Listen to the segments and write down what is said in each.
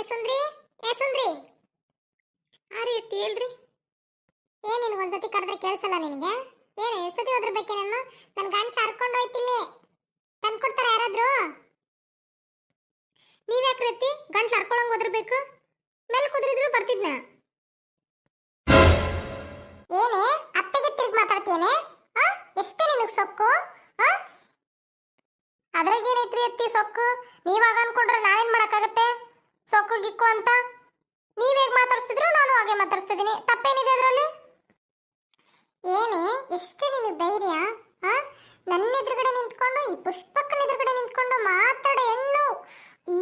ಏ ಸುಂದ್ರಿ ಏ ಸುಂದ್ರಿ. ಆ ರೀ ಅತ್ತಿ ಹೇಳ್ರಿ? ಏನ್ ನಿನ್ಗೆ ಒಂದ್ಸತಿ ಕರೆದ್ರೆ ಕೇಳಿಸಲ್ಲ ನಿನಗೆ? ಏನು ಎಷ್ಟೊತ್ತಿ ಹೋದ್ರ ಬೇಕೆ ನಾನು? ನನ್ನ ಗಂಟ ಕರ್ಕೊಂಡು ಹೋಯ್ತಿಲ್ಲಿ ತಂದ್ಕೊಡ್ತಾರ ಯಾರಾದ್ರು? ನೀವ್ ಯಾಕ್ರಿ ಅತ್ತಿ ಗಂಟ್ಲು ಹರ್ಕೊಳಂಗ್ ಓದಿರ್ಬೇಕು? ಮೇಲೆ ಕುದ್ರಿದ್ರು ಬರ್ತಿದ್ನ? ಏನೇ ಅತ್ತೆಗೆ ತಿರುಗಿ ಮಾತಾಡ್ತೇನೆ ಎಷ್ಟೇ ನಿನಗೆ ಸೊಕ್ಕು ಅದ್ರಾಗೇನೈತ್ರಿ ಅತ್ತಿ ಸೊಕ್ಕು? ನೀವಾಗ ಅನ್ಕೊಂಡ್ರೆ ನಾನೇನ್ ಮಾಡಕ್ಕಾಗತ್ತೆ? ಸೊಕ್ಕು ಗಿಕ್ಕು ಅಂತ? ನೀವ್ ಹೇಗೆ ಮಾತಾಡ್ತಿದ್ರು ನಾನು ಹಾಗೆ ಮಾತಾಡ್ತಿದ್ದೀನಿ ತಪ್ಪೇನಿದೆ ಅದರಲ್ಲಿ? ಏನೇ ಎಷ್ಟೇ ನಿನ್ನ ಧೈರ್ಯ ಆ? ನನ್ನ ಎದುರುಗಡೆ ನಿಂತ್ಕೊಂಡು ಈ ಪುಷ್ಪಕ್ಕನ ಎದುರುಗಡೆ ನಿಂತ್ಕೊಂಡು ಮಾತಾಡೋ ಹೆಣ್ಣು ಈ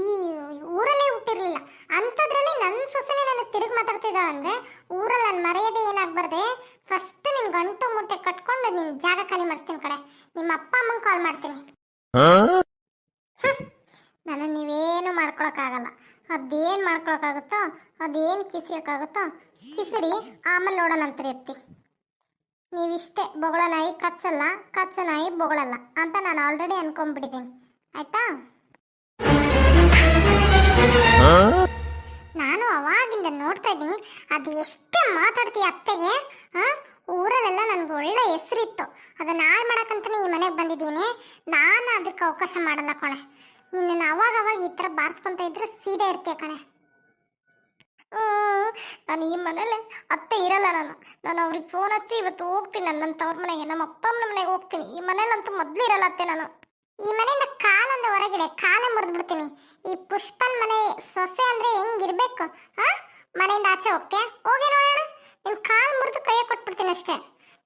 ಊರಲ್ಲೇ ಹುಟ್ಟಿರ್ಲಿಲ್ಲ. ಅಂಥದ್ರಲ್ಲಿ ನನ್ನ ಸೊಸೆನೆ ನನಗೆ ತಿರುಗಿ ಮಾತಾಡ್ತಿದ್ದಾಳೆ ಅಂದ್ರೆ ಊರಲ್ಲಿ ನಾನು ಮರೆಯದೆ ಏನಾಗಬಾರ್ದೆ? ಫಸ್ಟ್ ನಿನ್ ಗಂಟು ಮುಟ್ಟೆ ಕಟ್ಕೊಂಡು ನಿನ್ ಜಾಗ ಖಾಲಿ ಮಾಡಿಸ್ತೀನಿ ಕಡೆ ನಿಮ್ಮ ಅಪ್ಪ ಅಮ್ಮಂಗೆ ಕಾಲ್ ಮಾಡ್ತೀನಿ. ನನ್ನ ನೀವೇನು ಮಾಡ್ಕೊಳಕ್ಕಾಗಲ್ಲ. ಅದೇನು ಮಾಡ್ಕೊಳಕ್ಕಾಗುತ್ತೋ, ಅದೇನು ಕಿಸಿಯೋಕ್ಕಾಗುತ್ತೋ ಕಿಸಿರಿ ಆಮೇಲೆ ನೋಡೋಣ ಅತ್ತಿ ನೀವಿಷ್ಟೇ, ಬೊಗಳ ನಾಯಿ ಕಚ್ಚಲ್ಲ, ಕಚ್ಚೋ ನಾಯಿ ಬೊಗಳಲ್ಲ ಅಂತ ನಾನು ಆಲ್ರೆಡಿ ಅನ್ಕೊಂಡ್ಬಿಟ್ಟಿದ್ದೀನಿ ಆಯ್ತಾ? ನಾನು ಅವಾಗಿಂದ ನೋಡ್ತಾ ಇದ್ದೀನಿ, ಅದು ಎಷ್ಟೇ ಮಾತಾಡ್ತೀಯ ಅತ್ತೆಗೆ ಊರಲ್ಲೆಲ್ಲ ನನಗೆ ಒಳ್ಳೆ ಹೆಸರಿತ್ತು. ಅದನ್ನ ಹಾಳು ಮಾಡೋಕ್ಕಂತಲೇ ಈ ಮನೆಗೆ ಬಂದಿದ್ದೀನಿ. ನಾನು ಅದಕ್ಕೆ ಅವಕಾಶ ಮಾಡಲ್ಲ ಕಣೆ. ನಿನ್ನನ್ನು ಅವಾಗ ಅವಾಗ ಈ ಥರ ಬಾರಿಸ್ಕೊಂತ ಇದ್ರೆ ಸೀದಾ ಇರ್ತೀಯ ಕಣೆ. ನಾನು ಈ ಮನೇಲಿ ಅತ್ತೆ ಇರಲ್ಲ ನಾನು. ನಾನು ಅವ್ರಿಗೆ ಫೋನ್ ಹಚ್ಚಿ ಇವತ್ತು ಹೋಗ್ತೀನಿ ನನ್ನ ತವ್ರ ಮನೆಗೆ, ನಮ್ಮ ಅಪ್ಪ ಅಮ್ಮನ ಮನೆಗೆ ಹೋಗ್ತೀನಿ. ಈ ಮನೇಲಂತೂ ಮೊದಲು ಇರಲ್ಲ ಅತ್ತೆ ನಾನು. ಈ ಮನೆಯಿಂದ ಕಾಲೊಂದ ಹೊರಗಿದೆ ಕಾಲೇ ಮುರಿದು ಬಿಡ್ತೀನಿ. ಈ ಪುಷ್ಪನ್ ಮನೆ ಸೊಸೆ ಅಂದ್ರೆ ಹೆಂಗಿರ್ಬೇಕು ಹಾ? ಮನೆಯಿಂದ ಆಚೆ ಹೋಗ್ತೀಯ? ಹೋಗಿ ನೋಡೋಣ. ನಿನ್ನ ಕಾಲ್ ಮುರಿದು ಕೈಯ ಕೊಟ್ಬಿಡ್ತೀನಿ ಅಷ್ಟೇ.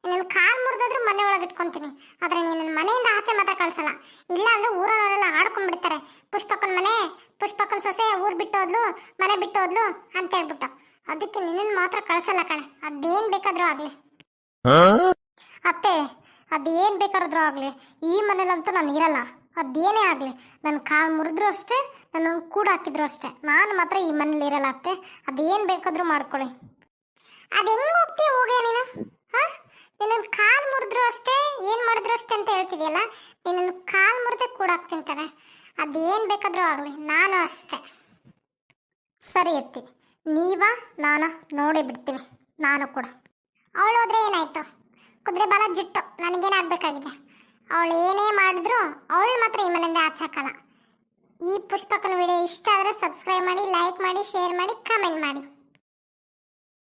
ನಿನ್ನ ಕಾಲ್ ಮುರಿದಾದ್ರೂ ಮನೆ ಒಳಗೆ ಇಟ್ಕೊಂತೀನಿ. ಆದರೆ ನೀನು ಮನೆಯಿಂದ ಆಚೆ ಮಾತ್ರ ಕಳ್ಸಲ್ಲ ಇಲ್ಲ ಅಂದ್ರೆ ಊರವರೆಲ್ಲ ಆಡ್ಕೊಂಡ್ಬಿಡ್ತಾರೆ. ಪುಷ್ಪಕ್ಕನ ಮನೆ ಪುಷ್ಪಕ್ಕನ ಸೊಸೆ ಊರು ಬಿಟ್ಟು ಹೋದ್ಲು ಮನೆ ಬಿಟ್ಟು ಹೋದ್ಲು ಅಂತ ಹೇಳ್ಬಿಟ್ಟು. ಅದಕ್ಕೆ ನಿನ್ನನ್ನು ಮಾತ್ರ ಕಳ್ಸಲ್ಲ ಕಣೆ. ಅದೇನ್ ಬೇಕಾದ್ರೂ ಆಗ್ಲಿ. ಅತ್ತೆ ಅದೇನು ಬೇಕಾದ್ರೂ ಆಗಲಿ. ಈ ಮನೇಲಂತೂ ನಾನು ಇರಲ್ಲ. ಅದೇನೇ ಆಗಲಿ. ನನ್ನ ಕಾಲು ಮುರಿದ್ರು ಅಷ್ಟೇ ನನ್ನ ಕೂಡ ಹಾಕಿದ್ರು ಅಷ್ಟೇ. ನಾನು ಮಾತ್ರ ಈ ಮನೇಲಿ ಇರಲ್ಲ ಅತ್ತೆ. ಅದೇನು ಬೇಕಾದ್ರೂ ಮಾಡ್ಕೊಳ್ಳಿ ಅದು ಹೆಂಗ್ ಹೋಗ್ತೀಯ ಹೋಗಿ ನೀನು? ಹಾ? ನಿನ್ನ ಕಾಲ್ ಮುರಿದ್ರು ಅಷ್ಟೇ, ಏನ್ ಮಾಡಿದ್ರು ಅಷ್ಟೇ ಅಂತ ಹೇಳ್ತಿದೆಯಲ್ಲ ನಿನ್ನ ಕಾಲ್ ಮುರಿದೆ ಕೂಡ ತಿಂತಾರೆ ಅದೇನ್ ಬೇಕಾದ್ರೂ ಆಗ್ಲಿ, ನಾನು ಅಷ್ಟೇ. ಸರಿ ಎತ್ತಿ ನೀವ, ನಾನು, ನೋಡಿ ಬಿಡ್ತೀನಿ, ನಾನು ಕೂಡ. ಅವಳು ಹೋದ್ರೆ ಏನಾಯ್ತು? ಕುದುರೆ ಬಾಲ ಜಿಟ್ಟು ನನಗೇನಾಗಬೇಕಾಗಿದೆ ಅವಳು ಏನೇ ಮಾಡಿದ್ರು, ಅವಳು ಮಾತ್ರ ಈ ಮನೆಯಿಂದ ಆಚೆ ಈ ಪುಷ್ಪಕನ ವಿಡಿಯೋ ಇಷ್ಟ ಆದರೆ ಸಬ್ಸ್ಕ್ರೈಬ್ ಮಾಡಿ ಲೈಕ್ ಮಾಡಿ ಶೇರ್ ಮಾಡಿ ಕಮೆಂಟ್ ಮಾಡಿ.